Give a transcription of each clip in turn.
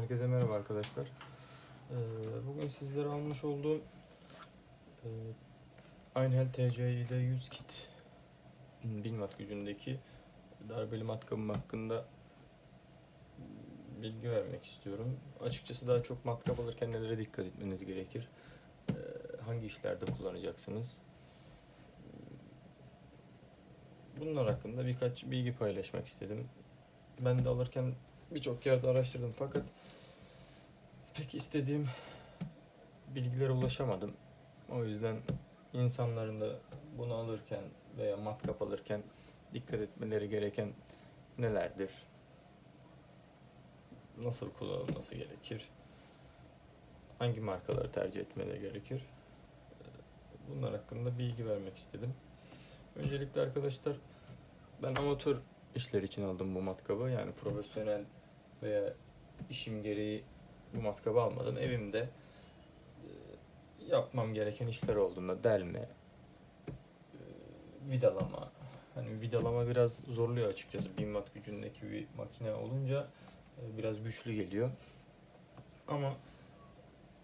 Herkese merhaba arkadaşlar. Ee, bugün sizlere almış olduğum e, Einhell TCI'de 100 kit 1000 watt gücündeki darbeli matkabım hakkında bilgi vermek istiyorum. Açıkçası daha çok matkap alırken nelere dikkat etmeniz gerekir? Ee, hangi işlerde kullanacaksınız? Bunlar hakkında birkaç bilgi paylaşmak istedim. Ben de alırken birçok yerde araştırdım fakat pek istediğim bilgilere ulaşamadım. O yüzden insanların da bunu alırken veya matkap alırken dikkat etmeleri gereken nelerdir? Nasıl kullanılması gerekir? Hangi markaları tercih etmeleri gerekir? Bunlar hakkında bilgi vermek istedim. Öncelikle arkadaşlar ben amatör işler için aldım bu matkabı. Yani profesyonel veya işim gereği bu matkabı almadım. Evimde e, yapmam gereken işler olduğunda delme, e, vidalama. Hani vidalama biraz zorluyor açıkçası. 1000 watt gücündeki bir makine olunca e, biraz güçlü geliyor. Ama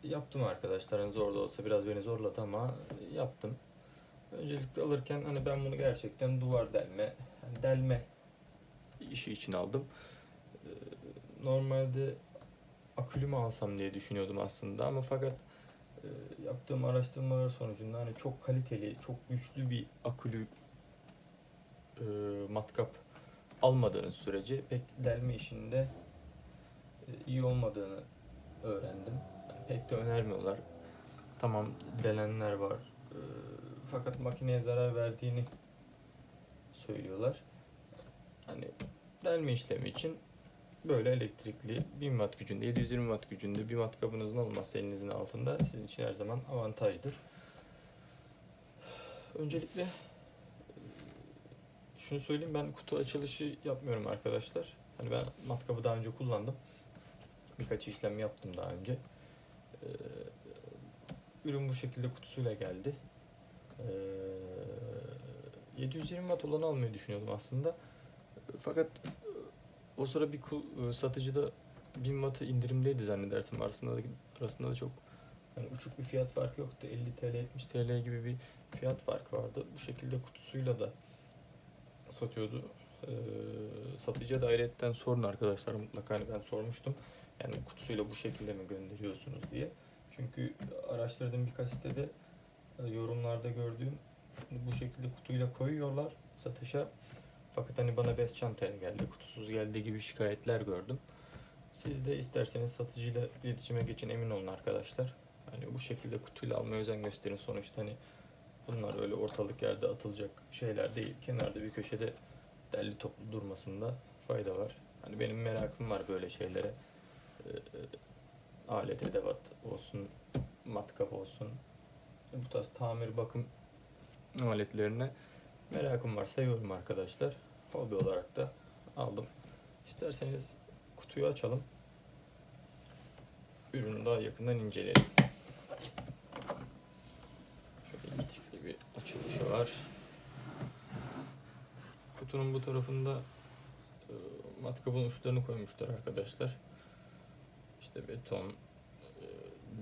yaptım arkadaşlar. Hani zor da olsa biraz beni zorladı ama yaptım. Öncelikle alırken hani ben bunu gerçekten duvar delme, delme işi için aldım. Ee, Normalde akülü mü alsam diye düşünüyordum aslında ama fakat e, yaptığım araştırmalar sonucunda hani çok kaliteli, çok güçlü bir akülü e, matkap almadığınız sürece pek delme işinde e, iyi olmadığını öğrendim. Yani pek de önermiyorlar. Tamam delenler var. fakat makineye zarar verdiğini söylüyorlar. Hani delme işlemi için böyle elektrikli 1000 watt gücünde 720 watt gücünde bir matkabınızın olması elinizin altında sizin için her zaman avantajdır. Öncelikle e, şunu söyleyeyim ben kutu açılışı yapmıyorum arkadaşlar. Hani ben matkabı daha önce kullandım. Birkaç işlem yaptım daha önce. Ee, Ürün bu şekilde kutusuyla geldi. Ee, 720 watt olanı almayı düşünüyordum aslında. Fakat o sıra bir e, satıcıda 1000 wattı indirimdeydi zannedersem. Arasında da, arasında da çok yani uçuk bir fiyat farkı yoktu. 50 TL 70 TL gibi bir fiyat farkı vardı. Bu şekilde kutusuyla da satıyordu. Ee, satıcıya da ayrıyetten sorun arkadaşlar mutlaka hani ben sormuştum. Yani kutusuyla bu şekilde mi gönderiyorsunuz diye. Çünkü araştırdığım birkaç sitede e, yorumlarda gördüğüm bu şekilde kutuyla koyuyorlar satışa. Fakat hani bana bez çantayla geldi, kutusuz geldi gibi şikayetler gördüm. Siz de isterseniz satıcıyla iletişime geçin emin olun arkadaşlar. Hani bu şekilde kutuyla almaya özen gösterin. Sonuçta hani bunlar öyle ortalık yerde atılacak şeyler değil. Kenarda bir köşede derli toplu durmasında fayda var. Hani benim merakım var böyle şeylere. Ee, alet edevat olsun, matkap olsun. Bu tarz tamir bakım aletlerine merakım var. Seviyorum arkadaşlar. Hobi olarak da aldım. İsterseniz kutuyu açalım. Ürünü daha yakından inceleyelim. Şöyle itikli bir açılışı var. Kutunun bu tarafında e, matkabın uçlarını koymuşlar arkadaşlar. İşte beton, e,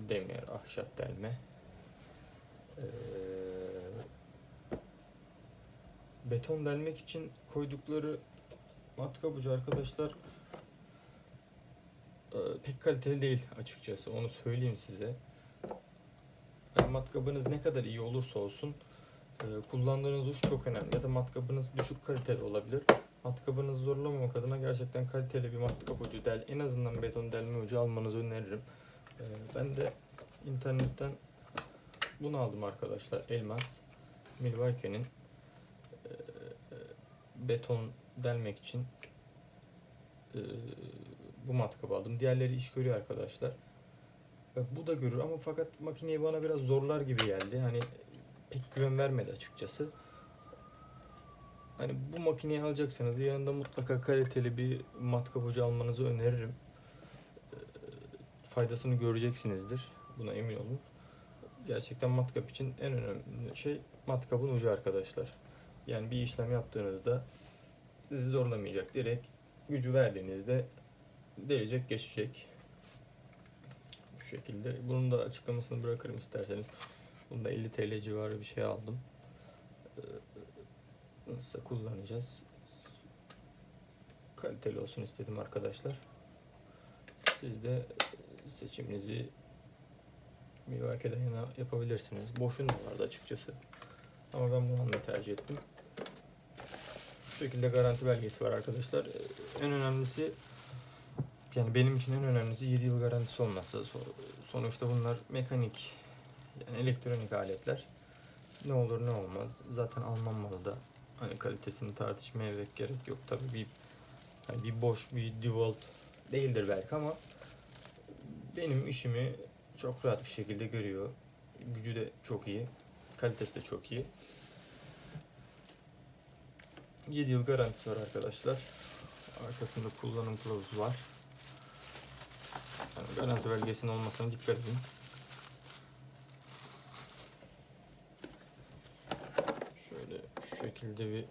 demir, ahşap delme. Ee, beton delmek için koydukları matkap ucu arkadaşlar e, pek kaliteli değil açıkçası onu söyleyeyim size. Yani matkabınız ne kadar iyi olursa olsun e, kullandığınız uç çok önemli ya da matkabınız düşük kaliteli olabilir. Matkabınızı zorlamamak adına gerçekten kaliteli bir matkap ucu del en azından beton delme ucu almanızı öneririm. E, ben de internetten bunu aldım arkadaşlar. Elmas Milwaukee'nin beton delmek için e, bu matkabı aldım. Diğerleri iş görüyor arkadaşlar. E, bu da görür ama fakat makineyi bana biraz zorlar gibi geldi. Hani pek güven vermedi açıkçası. Hani bu makineyi alacaksanız yanında mutlaka kaliteli bir matkap ucu almanızı öneririm. E, faydasını göreceksinizdir. Buna emin olun. Gerçekten matkap için en önemli şey matkabın ucu arkadaşlar. Yani bir işlem yaptığınızda sizi zorlamayacak. Direkt gücü verdiğinizde değecek, geçecek. Şu şekilde. Bunun da açıklamasını bırakırım isterseniz. Bunda 50 TL civarı bir şey aldım. Ee, Nasılsa kullanacağız. Kaliteli olsun istedim arkadaşlar. Siz de seçiminizi Miwake'den yana yapabilirsiniz. Boşun vardı açıkçası. Ama ben bunu tercih ettim. Şekilde garanti belgesi var arkadaşlar. Ee, En önemlisi yani benim için en önemlisi 7 yıl garantisi olması. So- Sonuçta bunlar mekanik yani elektronik aletler. Ne olur ne olmaz. Zaten Alman malı da hani kalitesini tartışmaya gerek yok. Tabii bir hani bir boş bir DeWalt değildir belki ama benim işimi çok rahat bir şekilde görüyor. Gücü de çok iyi. Kalitesi de çok iyi. 7 yıl garantisi var arkadaşlar. Arkasında kullanım kılavuzu var. Yani garanti belgesinin olmasına dikkat edin. Şöyle şu şekilde bir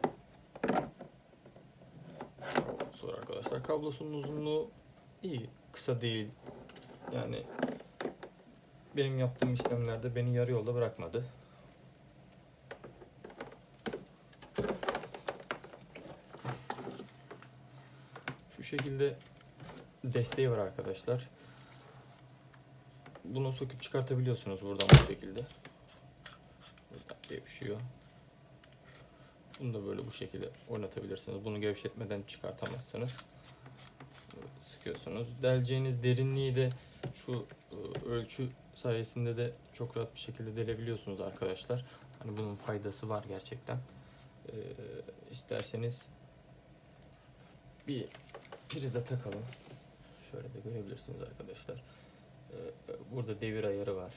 kablosu arkadaşlar. Kablosunun uzunluğu iyi. Kısa değil. Yani benim yaptığım işlemlerde beni yarı yolda bırakmadı. Şekilde desteği var arkadaşlar. Bunu söküp çıkartabiliyorsunuz buradan bu şekilde. Buradan gevşiyor. Bunu da böyle bu şekilde oynatabilirsiniz. Bunu gevşetmeden çıkartamazsınız. Sıkıyorsunuz. Deleceğiniz derinliği de şu e, ölçü sayesinde de çok rahat bir şekilde delebiliyorsunuz arkadaşlar. Hani bunun faydası var gerçekten. Ee, isterseniz bir prize takalım. Şöyle de görebilirsiniz arkadaşlar. Ee, burada devir ayarı var.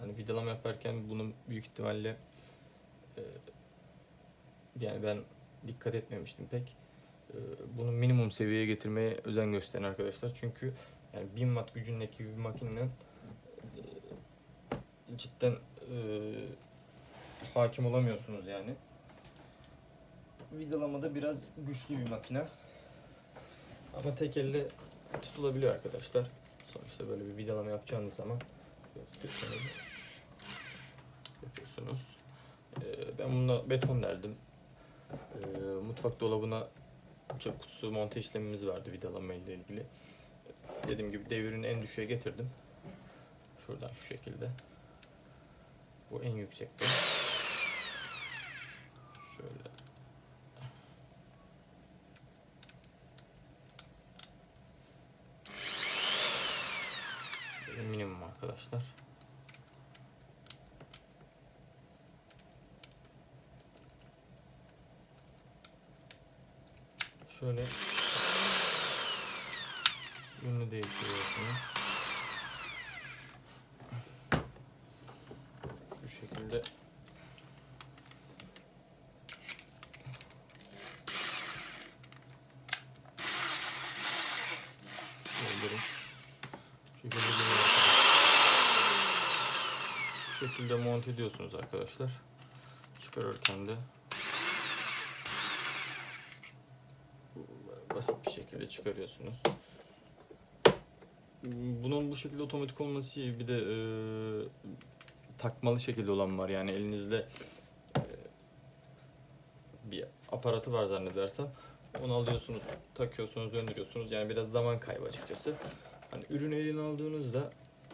Hani vidalama yaparken bunun büyük ihtimalle e, yani ben dikkat etmemiştim pek. Ee, bunu minimum seviyeye getirmeye özen gösterin arkadaşlar. Çünkü yani 1000 watt gücündeki bir makinenin e, cidden e, hakim olamıyorsunuz yani. Vidalamada biraz güçlü bir makine. Ama tek elle tutulabiliyor arkadaşlar. Sonuçta böyle bir vidalama yapacağınız zaman. Yapıyorsunuz. Ee, ben bununla beton deldim. Ee, mutfak dolabına çöp kutusu monte işlemimiz vardı vidalama ile ilgili. Dediğim gibi devirini en düşüğe getirdim. Şuradan şu şekilde. Bu en yüksekte. Şöyle. Böyle minimum arkadaşlar. Şöyle yönünü değiştiriyorsunuz. Şu şekilde Doldurum. Şu şekilde geliyor. Şu şekilde monte ediyorsunuz arkadaşlar. Çıkarırken de basit bir şekilde çıkarıyorsunuz. Bunun bu şekilde otomatik olması iyi. Bir de e, takmalı şekilde olan var. Yani elinizde e, bir aparatı var zannedersem. Onu alıyorsunuz, takıyorsunuz, döndürüyorsunuz. Yani biraz zaman kaybı açıkçası. Hani ürünü eline aldığınızda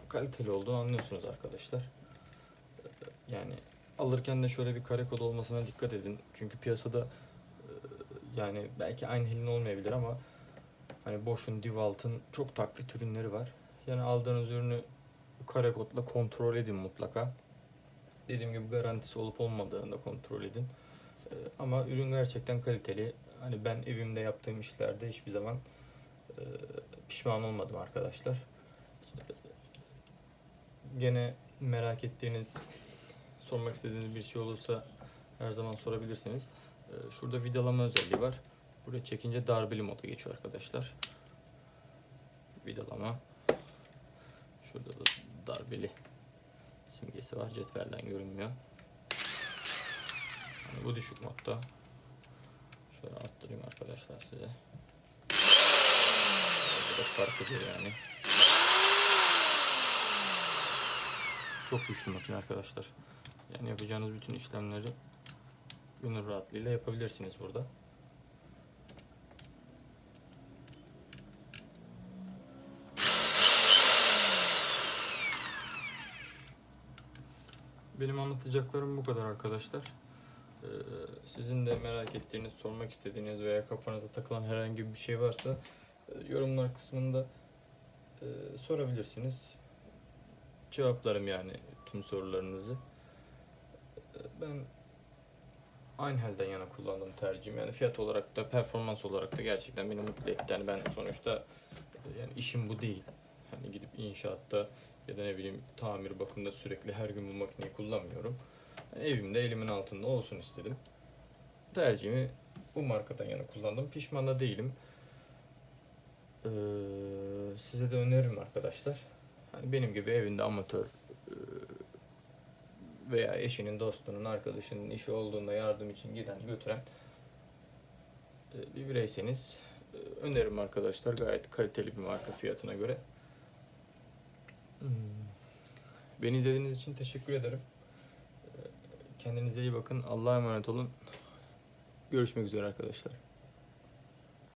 kaliteli olduğunu anlıyorsunuz arkadaşlar. Yani alırken de şöyle bir kare kod olmasına dikkat edin. Çünkü piyasada yani belki aynı elin olmayabilir ama hani Bosch'un, DeWalt'ın çok taklit ürünleri var. Yani aldığınız ürünü kare kodla kontrol edin mutlaka. Dediğim gibi garantisi olup olmadığını da kontrol edin. Ama ürün gerçekten kaliteli. Hani ben evimde yaptığım işlerde hiçbir zaman pişman olmadım arkadaşlar. Gene merak ettiğiniz, sormak istediğiniz bir şey olursa her zaman sorabilirsiniz. Ee, Şurada vidalama özelliği var. Buraya çekince darbeli moda geçiyor arkadaşlar. Vidalama. Şurada da darbeli simgesi var. Cetvelden görünmüyor. Yani bu düşük modda. Şöyle arttırayım arkadaşlar size. Burada fark ediyor yani. çok güçlü makine arkadaşlar. Yani yapacağınız bütün işlemleri gönül rahatlığıyla yapabilirsiniz burada. Benim anlatacaklarım bu kadar arkadaşlar. Ee, sizin de merak ettiğiniz, sormak istediğiniz veya kafanıza takılan herhangi bir şey varsa e, yorumlar kısmında e, sorabilirsiniz. Cevaplarım yani tüm sorularınızı. Ben Einhel'den yana kullandım tercihim. Yani fiyat olarak da performans olarak da gerçekten beni mutlu etti. Yani ben sonuçta e, yani işim bu değil. Hani gidip inşaatta ya da ne bileyim tamir bakımda sürekli her gün bu makineyi kullanmıyorum. Yani evimde elimin altında olsun istedim. Tercihimi bu markadan yana kullandım. Pişman da değilim. Ee, size de öneririm arkadaşlar. Hani benim gibi evinde amatör e, veya eşinin, dostunun, arkadaşının işi olduğunda yardım için giden, götüren e, bir bireyseniz e, öneririm arkadaşlar. Gayet kaliteli bir marka fiyatına göre. Hmm. Beni izlediğiniz için teşekkür ederim. E, Kendinize iyi bakın. Allah'a emanet olun. Görüşmek üzere arkadaşlar.